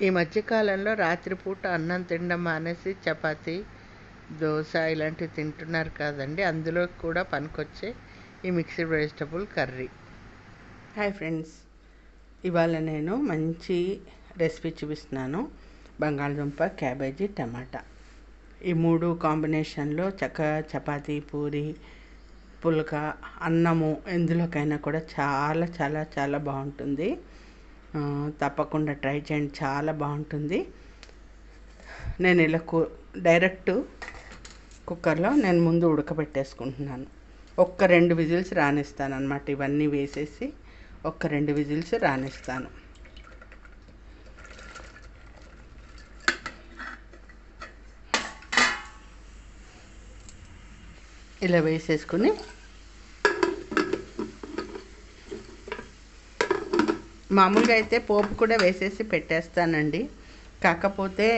ఈ మధ్యకాలంలో రాత్రిపూట అన్నం తినడం మానేసి చపాతి దోశ ఇలాంటివి తింటున్నారు కదండి. అందులో కూడా పనికొచ్చే ఈ mixed vegetable curry. Hi friends. ఇవాళ నేను మంచి రెసిపీ చూపిస్తున్నాను. బంగాళదుంప క్యాబేజీ టమాటా. ఈ మూడు కాంబినేషన్లో చక్క చపాతీ పూరి పుల్క అన్నము ఎందులోకైనా కూడా చాలా చాలా చాలా బాగుంటుంది. తప్పకుండా ట్రై చేయండి. చాలా బాగుంటుంది. నేను ఇలా కు డైరెక్ట్ కుక్కర్లో నేను ముందు ఉడకబెట్టేసుకుంటున్నాను. ఒక్క రెండు విజిల్స్ రానిస్తాను అనమాట ఇవన్నీ వేసేసి ఒక్క రెండు విజిల్స్ రానిస్తాను. ఇలా వేసేసుకుని మామూలుగా అయితే పోపు కూడా వేసేసి పెట్టేస్తానండి. కాకపోతే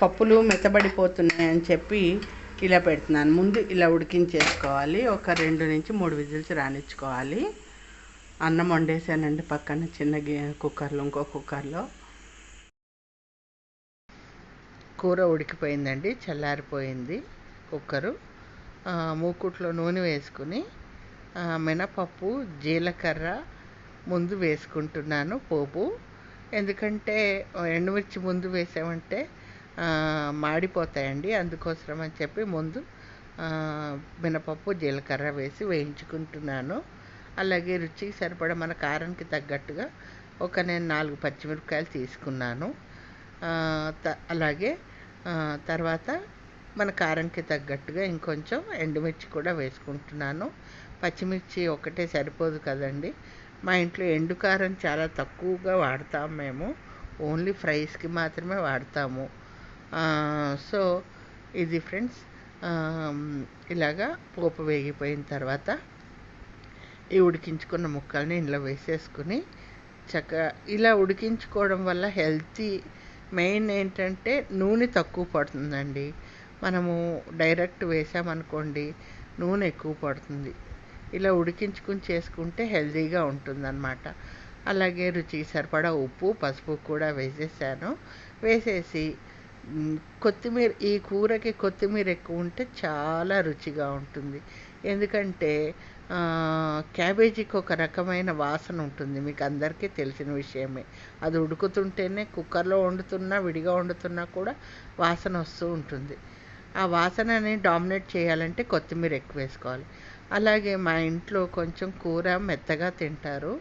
పప్పులు మెత్తబడిపోతున్నాయి అని చెప్పి ఇలా పెడుతున్నాను. ముందు ఇలా ఉడికించేసుకోవాలి. ఒక రెండు నుంచి మూడు విజిల్స్ రానిచ్చుకోవాలి. అన్నం వండేసానండి పక్కన చిన్న గి కుక్కర్లో ఇంకో కుక్కర్లో. కూర ఉడికిపోయిందండి చల్లారిపోయింది కుక్కరు. మూకుట్లో నూనె వేసుకుని మినపప్పు జీలకర్ర ముందు వేసుకుంటున్నాను పోపు. ఎందుకంటే ఎండుమిర్చి ముందు వేసామంటే మాడిపోతాయండి. అందుకోసం అని చెప్పి ముందు మినపప్పు జీలకర్ర వేసి వేయించుకుంటున్నాను. అలాగే రుచికి సరిపడా మన కారానికి తగ్గట్టుగా ఒక నేను నాలుగు పచ్చిమిరపకాయలు తీసుకున్నాను. త- అలాగే తర్వాత మన కారంకి తగ్గట్టుగా ఇంకొంచెం ఎండుమిర్చి కూడా వేసుకుంటున్నాను. పచ్చిమిర్చి ఒకటే సరిపోదు కదండి. మా ఇంట్లో ఎండు కారం చాలా తక్కువగా వాడతాం మేము. ఓన్లీ ఫ్రైస్కి మాత్రమే వాడతాము. సో ఇది ఫ్రెండ్స్ ఇలాగా పోపు వేగిపోయిన తర్వాత ఈ ఉడికించుకున్న ముక్కల్ని ఇందులో వేసేసుకుని చక్కగా ఇలా ఉడికించుకోవడం వల్ల హెల్తీ మెయిన్ ఏంటంటే నూనె తక్కువ పడుతుందండి. మనము డైరెక్ట్ వేసామనుకోండి నూనె ఎక్కువ పడుతుంది. ఇలా ఉడికించుకుని చేసుకుంటే హెల్తీగా ఉంటుందన్నమాట. అలాగే రుచికి సరిపడా ఉప్పు పసుపు కూడా వేసేసాను. వేసేసి కొత్తిమీర ఈ కూరకి కొత్తిమీర ఎక్కువ ఉంటే చాలా రుచిగా ఉంటుంది. ఎందుకంటే క్యాబేజీకి ఒక రకమైన వాసన ఉంటుంది. మీకు అందరికీ తెలిసిన విషయమే. అది ఉడుకుతుంటేనే కుక్కర్లో వండుతున్నా విడిగా వండుతున్నా కూడా వాసన వస్తూ ఉంటుంది. ఆ వాసనని డామినేట్ చేయాలంటే కొత్తిమీర ఎక్కువ వేసుకోవాలి. అలాగే మా ఇంట్లో కొంచెం కూర మెత్తగా తింటారు.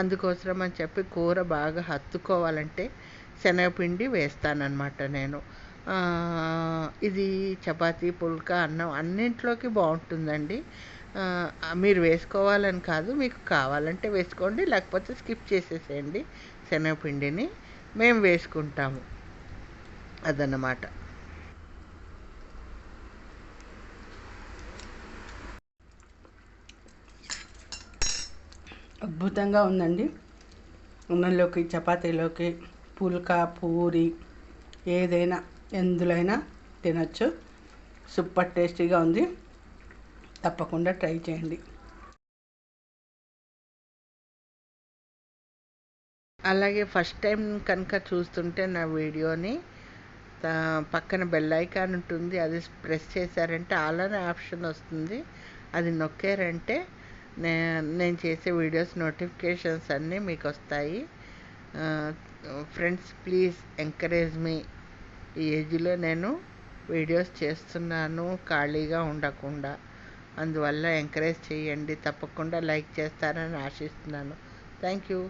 అందుకోసం అని చెప్పి కూర బాగా హత్తుకోవాలంటే శనగపిండి వేస్తానన్నమాట నేను. ఇది చపాతీ పుల్కా అన్నం అన్నింట్లోకి బాగుంటుందండి. మీరు వేసుకోవాలని కాదు మీకు కావాలంటే వేసుకోండి లేకపోతే స్కిప్ చేసేసేయండి శనగపిండిని. మేము వేసుకుంటాము. అదన్నమాట. అద్భుతంగా ఉందండి. అన్నంలోకి చపాతీలోకి పుల్కా పూరి ఏదైనా ఎందులైనా తినచ్చు. సూపర్ టేస్టీగా ఉంది. తప్పకుండా ట్రై చేయండి. అలాగే ఫస్ట్ టైం కనుక చూస్తుంటే నా వీడియోని పక్కన బెల్ ఐకాన్ ఉంటుంది అది ప్రెస్ చేశారంటే అలానే ఆప్షన్ వస్తుంది. అది నొక్కారంటే నే నేను చేసే వీడియోస్ నోటిఫికేషన్స్ అన్నీ మీకు వస్తాయి ఫ్రెండ్స్ ప్లీజ్ ఎంకరేజ్ మీ. ఈ ఏజ్లో నేను వీడియోస్ చేస్తున్నాను ఖాళీగా ఉండకుండా. అందువల్ల ఎంకరేజ్ చేయండి. తప్పకుండా లైక్ చేస్తారని ఆశిస్తున్నాను. Thank you.